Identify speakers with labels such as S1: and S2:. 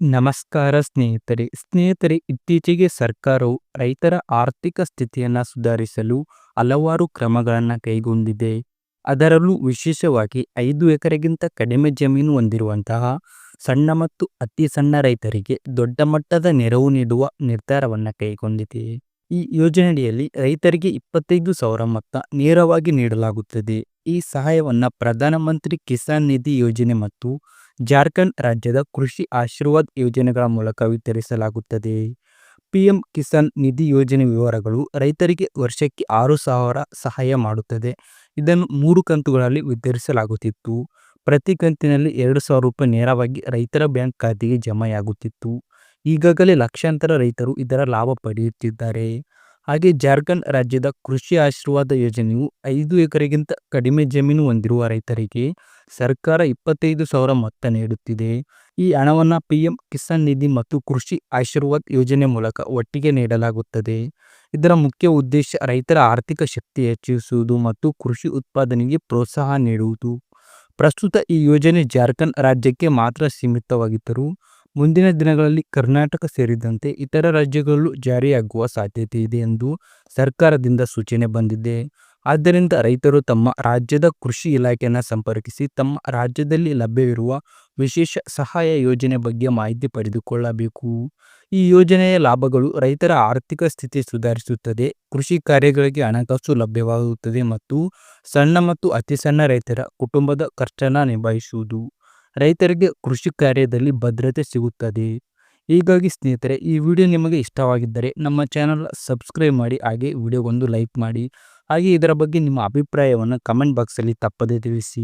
S1: ನಮಸ್ಕಾರ ಸ್ನೇಹಿತರೆ. ಸ್ನೇಹಿತರೆ, ಇತ್ತೀಚೆಗೆ ಸರ್ಕಾರವು ರೈತರ ಆರ್ಥಿಕ ಸ್ಥಿತಿಯನ್ನು ಸುಧಾರಿಸಲು ಹಲವಾರು ಕ್ರಮಗಳನ್ನು ಕೈಗೊಂಡಿದೆ. ಅದರಲ್ಲೂ ವಿಶೇಷವಾಗಿ ಐದು ಎಕರೆಗಿಂತ ಕಡಿಮೆ ಜಮೀನು ಹೊಂದಿರುವಂತಹ ಸಣ್ಣ ಮತ್ತು ಅತಿ ಸಣ್ಣ ರೈತರಿಗೆ ದೊಡ್ಡ ಮಟ್ಟದ ನೆರವು ನೀಡುವ ನಿರ್ಧಾರವನ್ನು ಕೈಗೊಂಡಿದೆ. ಈ ಯೋಜನೆಯಡಿಯಲ್ಲಿ ರೈತರಿಗೆ ಇಪ್ಪತ್ತೈದು ಸಾವಿರ ಮೊತ್ತ ನೇರವಾಗಿ ನೀಡಲಾಗುತ್ತದೆ. ಈ ಸಹಾಯವನ್ನು ಪ್ರಧಾನಮಂತ್ರಿ ಕಿಸಾನ್ ನಿಧಿ ಯೋಜನೆ ಮತ್ತು ಜಾರ್ಖಂಡ್ ರಾಜ್ಯದ ಕೃಷಿ ಆಶೀರ್ವಾದ್ ಯೋಜನೆಗಳ ಮೂಲಕ ವಿತರಿಸಲಾಗುತ್ತದೆ. ಪಿಎಂ ಕಿಸಾನ್ ನಿಧಿ ಯೋಜನೆ ವಿವರಗಳು ರೈತರಿಗೆ ವರ್ಷಕ್ಕೆ ಆರು ಸಾವಿರ ಸಹಾಯ ಮಾಡುತ್ತದೆ. ಇದನ್ನು ಮೂರು ಕಂತುಗಳಲ್ಲಿ ವಿತರಿಸಲಾಗುತ್ತಿತ್ತು. ಪ್ರತಿ ಕಂತಿನಲ್ಲಿ ಎರಡು ಸಾವಿರ ರೂಪಾಯಿ ನೇರವಾಗಿ ರೈತರ ಬ್ಯಾಂಕ್ ಖಾತೆಗೆ ಜಮೆಯಾಗುತ್ತಿತ್ತು. ಈಗಾಗಲೇ ಲಕ್ಷಾಂತರ ರೈತರು ಇದರ ಲಾಭ ಪಡೆಯುತ್ತಿದ್ದಾರೆ. ಹಾಗೆ ಜಾರ್ಖಂಡ್ ರಾಜ್ಯದ ಕೃಷಿ ಆಶೀರ್ವಾದ ಯೋಜನೆಯು ಐದು ಎಕರೆಗಿಂತ ಕಡಿಮೆ ಜಮೀನು ಹೊಂದಿರುವ ರೈತರಿಗೆ ಸರ್ಕಾರ ಇಪ್ಪತ್ತೈದು ಸಾವಿರ ಮೊತ್ತ ನೀಡುತ್ತಿದೆ. ಈ ಹಣವನ್ನು ಪಿ ಎಂ ಕಿಸಾನ್ ನಿಧಿ ಮತ್ತು ಕೃಷಿ ಆಶೀರ್ವಾದ್ ಯೋಜನೆ ಮೂಲಕ ಒಟ್ಟಿಗೆ ನೀಡಲಾಗುತ್ತದೆ. ಇದರ ಮುಖ್ಯ ಉದ್ದೇಶ ರೈತರ ಆರ್ಥಿಕ ಶಕ್ತಿ ಹೆಚ್ಚಿಸುವುದು ಮತ್ತು ಕೃಷಿ ಉತ್ಪಾದನೆಗೆ ಪ್ರೋತ್ಸಾಹ ನೀಡುವುದು. ಪ್ರಸ್ತುತ ಈ ಯೋಜನೆ ಜಾರ್ಖಂಡ್ ರಾಜ್ಯಕ್ಕೆ ಮಾತ್ರ ಸೀಮಿತವಾಗಿದ್ದರೂ ಮುಂದಿನ ದಿನಗಳಲ್ಲಿ ಕರ್ನಾಟಕ ಸೇರಿದಂತೆ ಇತರ ರಾಜ್ಯಗಳಲ್ಲೂ ಜಾರಿಯಾಗುವ ಸಾಧ್ಯತೆ ಇದೆ ಎಂದು ಸರ್ಕಾರದಿಂದ ಸೂಚನೆ ಬಂದಿದೆ. ಆದ್ದರಿಂದ ರೈತರು ತಮ್ಮ ರಾಜ್ಯದ ಕೃಷಿ ಇಲಾಖೆಯನ್ನು ಸಂಪರ್ಕಿಸಿ ತಮ್ಮ ರಾಜ್ಯದಲ್ಲಿ ಲಭ್ಯವಿರುವ ವಿಶೇಷ ಸಹಾಯ ಯೋಜನೆ ಬಗ್ಗೆ ಮಾಹಿತಿ ಪಡೆದುಕೊಳ್ಳಬೇಕು. ಈ ಯೋಜನೆಯ ಲಾಭಗಳು ರೈತರ ಆರ್ಥಿಕ ಸ್ಥಿತಿ ಸುಧಾರಿಸುತ್ತದೆ, ಕೃಷಿ ಕಾರ್ಯಗಳಿಗೆ ಹಣಕಾಸು ಲಭ್ಯವಾಗುತ್ತದೆ ಮತ್ತು ಸಣ್ಣ ಮತ್ತು ಅತಿ ಸಣ್ಣ ರೈತರ ಕುಟುಂಬದ ಖರ್ಚನ್ನು ನಿಭಾಯಿಸುವುದು. ರೈತರಿಗೆ ಕೃಷಿ ಕಾರ್ಯದಲ್ಲಿ ಭದ್ರತೆ ಸಿಗುತ್ತದೆ. ಹೀಗಾಗಿ ಸ್ನೇಹಿತರೆ, ಈ ವಿಡಿಯೋ ನಿಮಗೆ ಇಷ್ಟವಾಗಿದ್ದರೆ ನಮ್ಮ ಚಾನಲ್ ಸಬ್ಸ್ಕ್ರೈಬ್ ಮಾಡಿ, ಹಾಗೆ ವಿಡಿಯೋಗೊಂದು ಲೈಕ್ ಮಾಡಿ. ಹಾಗೆ ಇದರ ಬಗ್ಗೆ ನಿಮ್ಮ ಅಭಿಪ್ರಾಯವನ್ನು ಕಮೆಂಟ್ ಬಾಕ್ಸಲ್ಲಿ ತಪ್ಪದೇ ತಿಳಿಸಿ.